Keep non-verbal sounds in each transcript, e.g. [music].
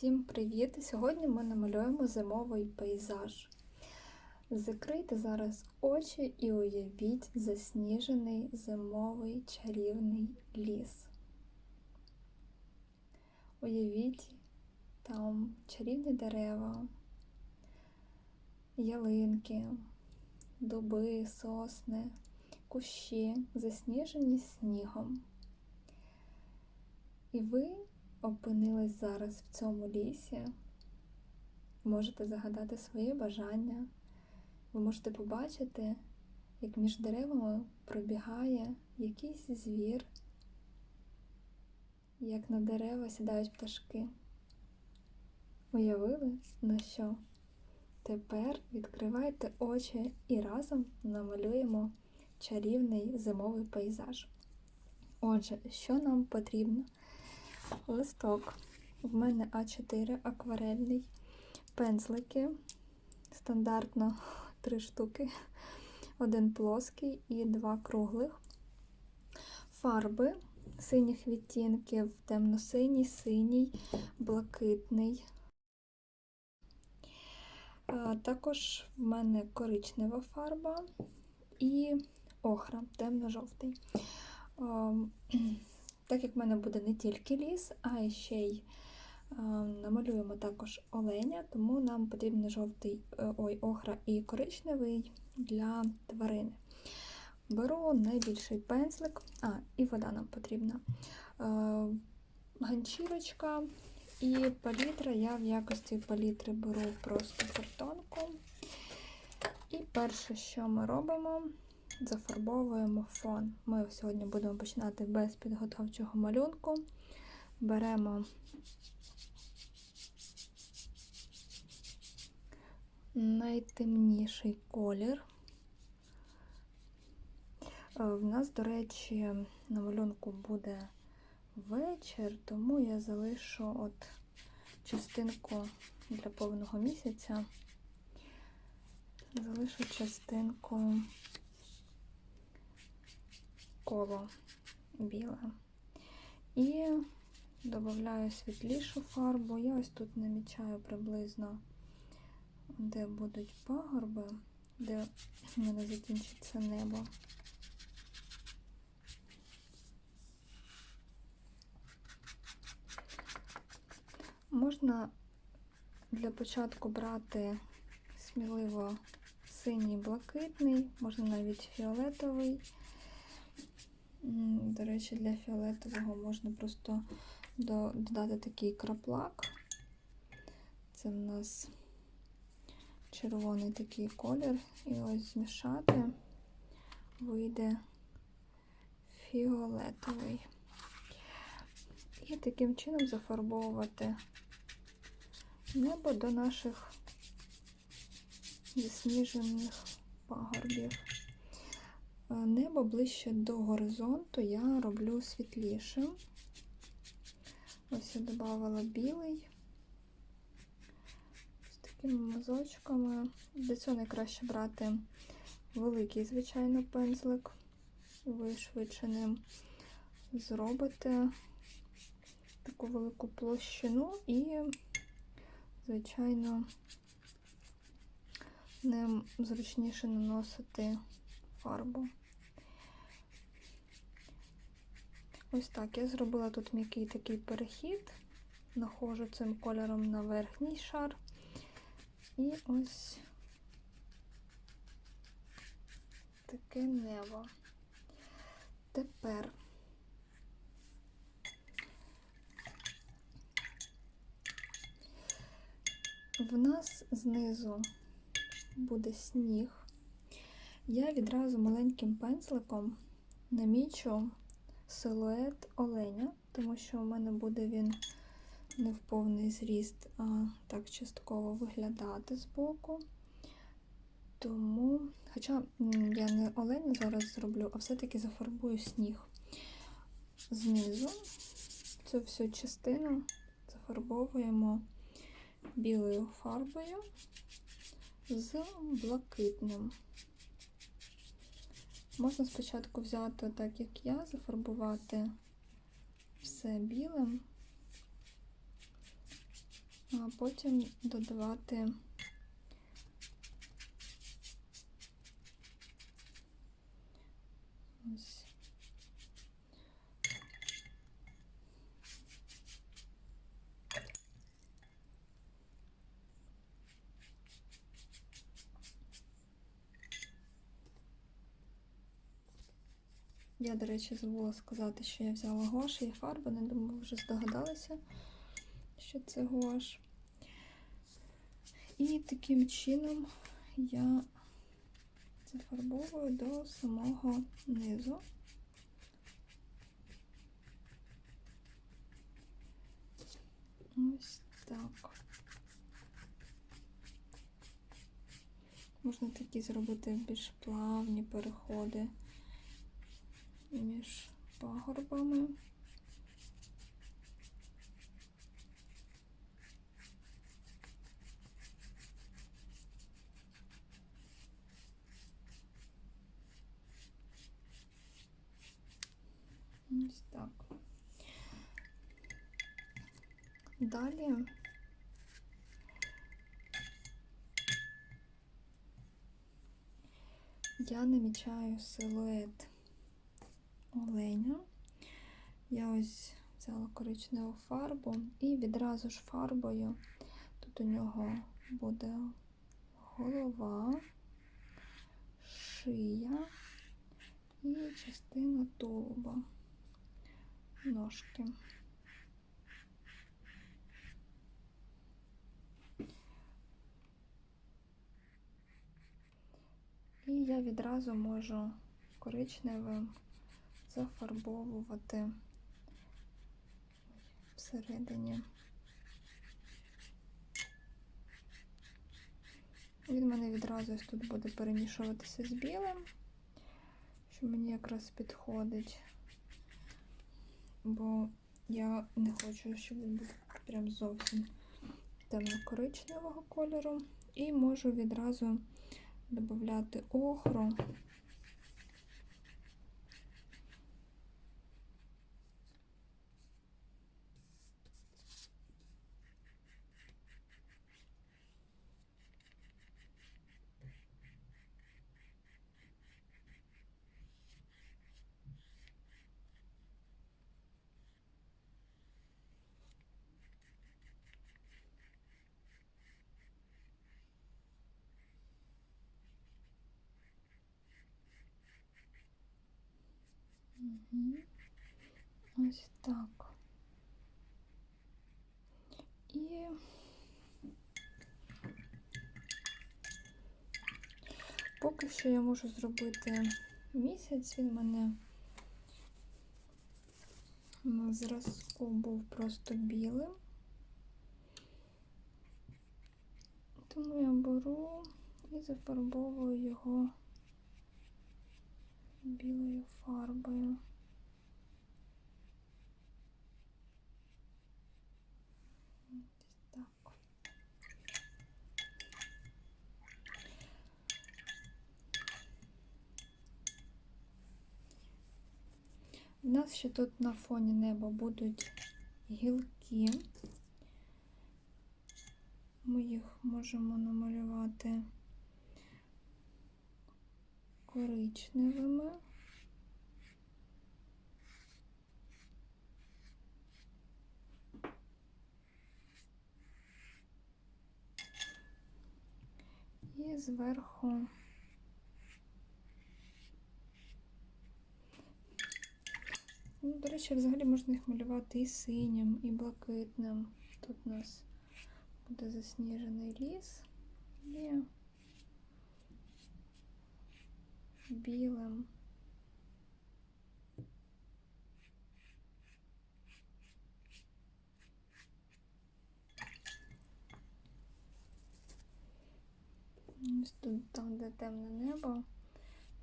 Всім привіт! Сьогодні ми намалюємо зимовий пейзаж. Закрийте зараз очі і уявіть засніжений зимовий чарівний ліс. Уявіть там чарівні дерева, ялинки, дуби, сосни, кущі, засніжені снігом. І ви опинились зараз в цьому лісі, можете загадати своє бажання, ви можете побачити, як між деревами пробігає якийсь звір, як на дерева сідають пташки. Уявили, на що? Тепер відкривайте очі і разом намалюємо чарівний зимовий пейзаж. Отже, що нам потрібно? Листок. В мене А4 акварельний, пензлики, стандартно [laughs] три штуки, один плоский і два круглих, фарби синіх відтінків, темно-синій, синій, блакитний. Також в мене коричнева фарба і охра, темно-жовтий. [clears throat] Так як в мене буде не тільки ліс, а ще й е, намалюємо також оленя, тому нам потрібен жовтий е, ой, охра і коричневий для тварини. Беру найбільший пензлик, а, і вода нам потрібна. Е, ганчірочка і палітра. Я в якості палітри беру просто картонку. І перше, що ми робимо, зафарбовуємо фон. Ми сьогодні будемо починати без підготовчого малюнку. Беремо найтемніший колір. Е, в нас, до речі, на малюнку буде вечір, тому я залишу от частинку для повного місяця, залишу частинку коло біле. І додаю світлішу фарбу. Я ось тут намічаю приблизно, де будуть пагорби, де в мене закінчиться небо. Можна для початку брати сміливо синій блакитний, можна навіть фіолетовий. До речі, для фіолетового можна просто додати такий краплак. Це в нас червоний такий колір. І ось змішати вийде фіолетовий. І таким чином зафарбовувати небо до наших засніжених пагорбів. Е, небо ближче до горизонту я роблю світлішим. Ось я додавала білий з такими мазочками. Для цього найкраще брати великий, звичайно, пензлик. Ви швидше ним зробите таку велику площину і, звичайно, ним зручніше наносити фарбу. Ось так. Я зробила тут м'який такий перехід, нахожу цим кольором на верхній шар. І ось таке небо. Тепер в нас знизу буде сніг. Я відразу маленьким пензликом намічу силует оленя, тому що у мене буде він не в повний зріст, а так частково виглядати збоку. Тому, хоча я не оленя зараз зроблю, а все-таки зафарбую сніг знизу. Цю всю частину зафарбовуємо білою фарбою з блакитним. Можна спочатку взяти, так як я, зафарбувати все білим, а потім додавати ось. Я, до речі, забула сказати, що я взяла гуаш і фарби. Не думаю, вже здогадалися, що це гуаш. І таким чином я зафарбовую до самого низу. Ось так. Можна такі зробити більш плавні переходи між пагорбами. Ось так. Далі я намічаю силует оленя. Я ось взяла коричневу фарбу і відразу ж фарбою тут у нього буде голова, шия і частина тулуба, ножки. І я відразу можу коричневим зафарбовувати всередині. Він мене відразу тут буде перемішуватися з білим, що мені якраз підходить, бо я не хочу, щоб він був прям зовсім темно-коричневого кольору. І можу відразу додати охру. Ось так. І поки що я можу зробити місяць, він мене на зразку був просто білим. Тому я беру і зафарбовую його білою фарбою. У нас ще тут на фоні неба будуть гілки. Ми їх можемо намалювати коричневими. І зверху Ну, до речі, взагалі можна їх малювати і синім, і блакитним. Тут у нас буде засніжений ліс і білим. Ось тут, там, де темне небо,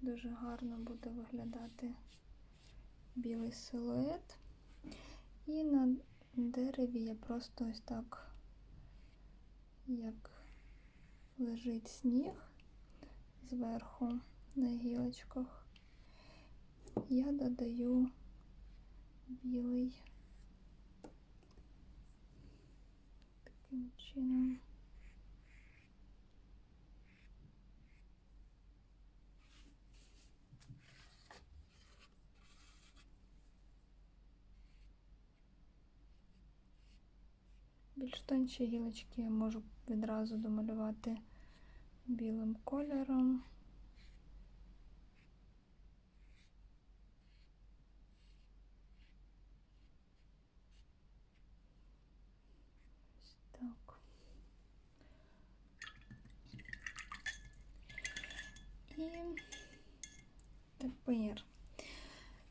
дуже гарно буде виглядати білий силует. І на дереві я просто ось так, як лежить сніг зверху на гілочках, я додаю білий таким таким чином. Більш тонші гілочки я можу відразу домалювати білим кольором. Так. І тепер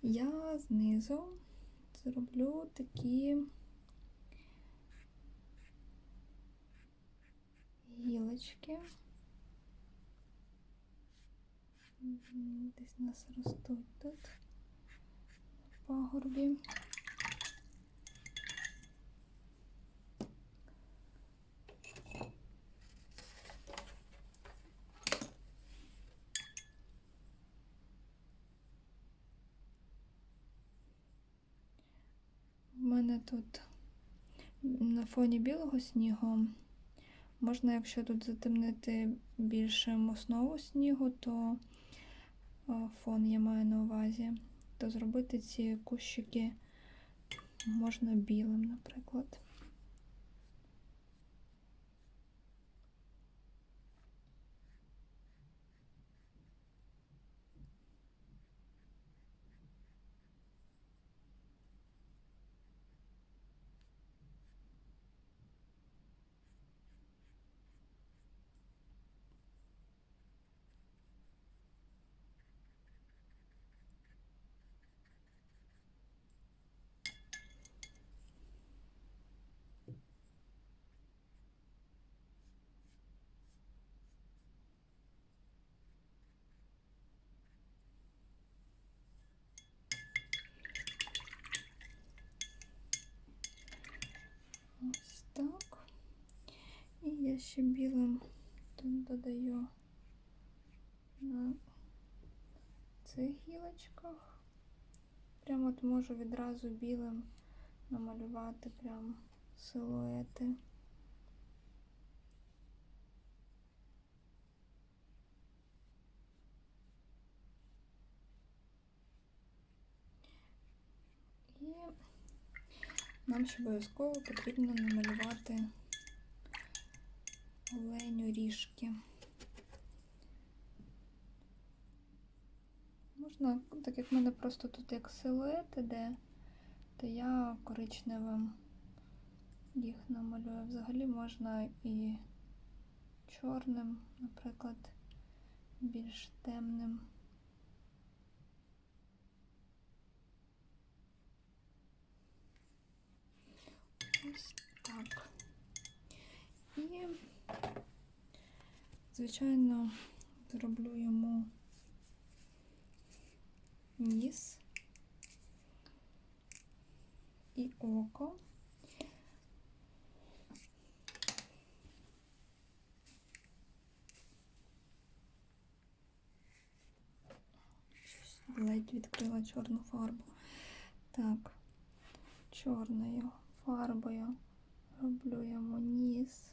я знизу зроблю такі гілочки. М, Десь у нас ростуть тут на пагорбі. У мене тут на фоні білого снігу можна, якщо тут затемнити більше основу снігу, то фон я маю на увазі, то зробити ці кущики можна білим, наприклад. Ось так. І ще білим тут додаю на цих гілочках. Прямо от можу відразу білим намалювати прям силуети. І нам ще обов'язково потрібно намалювати так як в мене просто тут як силует іде, то я коричневим їх намалюю. Взагалі можна і чорним, наприклад, більш темним. Ось так. І, звичайно, зроблю йому ніс і око. Ледь відкрила чорну фарбу. Так, чорною фарбою роблю йому ніс.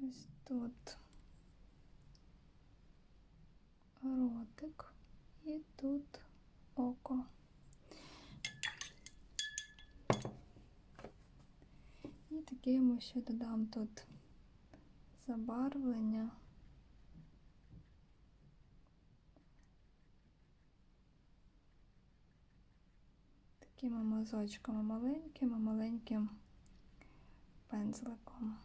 Ось тут ротик і тут око. І таке йому ще додам тут забарвлення. Такими мазочками маленькими, маленьким пензликом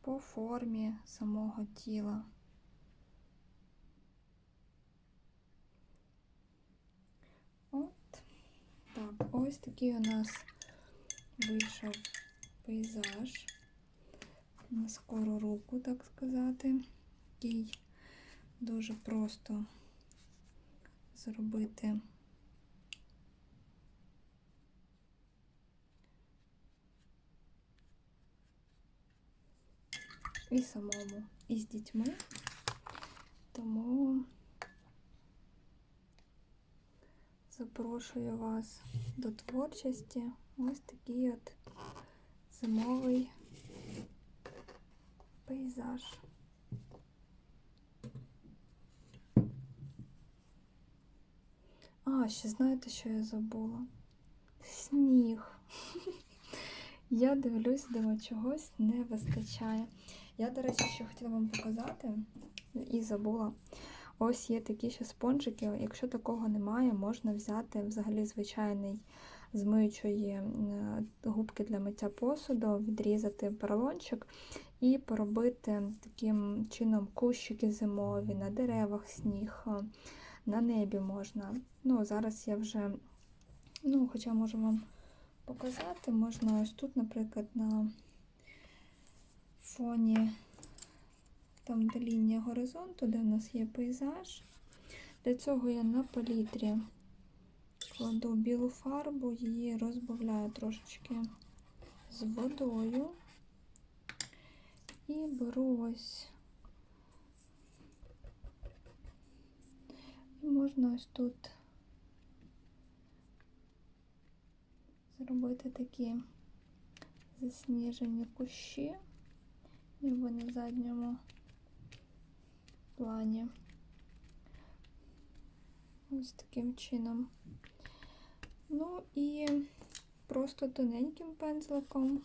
по формі самого тіла. От так, ось такий у нас вийшов пейзаж на скору руку, так сказати, який дуже просто зробити. І самому, і з дітьми. Тому Запрошую вас до творчості. Ось такий от зимовий пейзаж. А, ще знаєте, що я забула? Сніг. [laughs] Я дивлюсь, думаю, чогось не вистачає. Я, до речі, ще хотіла вам показати і забула. Ось є такі ще спонжики. Якщо такого немає, можна взяти взагалі звичайний з миючої е, губки для миття посуду, відрізати поролончик і поробити таким чином кущики зимові, на деревах сніг, е, на небі можна. Ну, Зараз я вже, ну, хоча можу вам показати, можна ось тут, наприклад, на фоні там де лінія горизонту, де в нас є пейзаж. Для цього я на палітрі кладу білу фарбу, її розбавляю трошечки з водою. І беру ось. І можна ось тут зробити такі засніжені кущі, ніби на задньому плані. Ось таким чином. Ну і просто тоненьким пензликом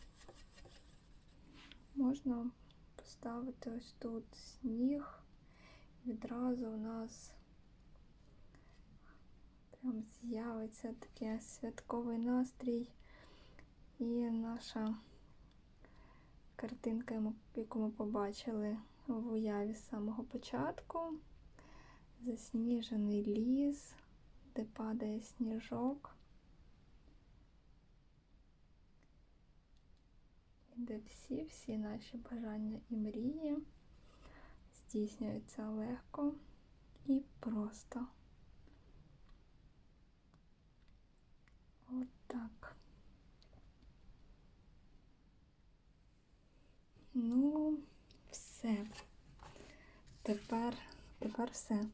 можна поставити ось тут сніг. Відразу у нас прям з'явиться такий святковий настрій. І наша картинка, яку ми побачили в уяві з самого початку. Засніжений ліс, де падає сніжок, і де всі-всі наші бажання і мрії здійснюються легко і просто. От так. Ну, все. Тепер, тепер все.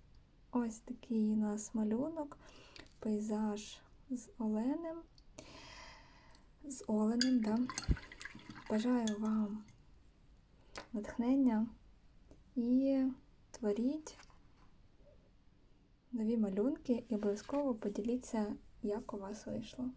Ось такий у нас малюнок, пейзаж з оленем. З оленем, да. Бажаю вам натхнення і творіть нові малюнки і обов'язково поділіться, як у вас вийшло.